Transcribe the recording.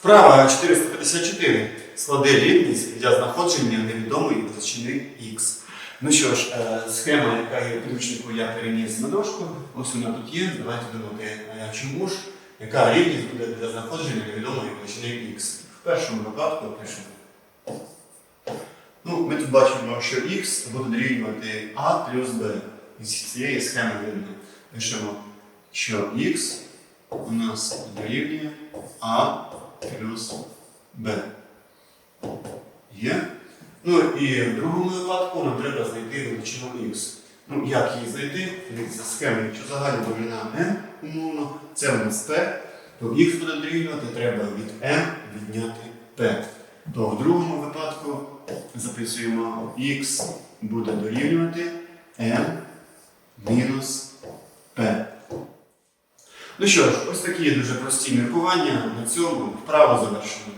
Вправа 454. Склади рівність для знаходження невідомої величини х. Ну що ж, е, схема, яка є в підручнику, я переніс на дошку. Ось вона тут є. Давайте думати, чому ж, яка рівність буде для знаходження невідомої величини х. В першому випадку пишемо. Ну, ми тут бачимо, що х буде дорівнювати а плюс b. Із цієї схеми видно. Пишемо, що х у нас дорівнює а плюс b. Є? Ну і в другому випадку нам треба знайти величину х. Ну, як її знайти? Дивіться, схема, якщо загальна довжина m, умовно, це у нас p, то х буде дорівнювати, треба від m відняти p. То в другому випадку записуємо х буде дорівнювати m мінус p. Ну що ж, ось такі дуже прості міркування. На цьому вправо завершено.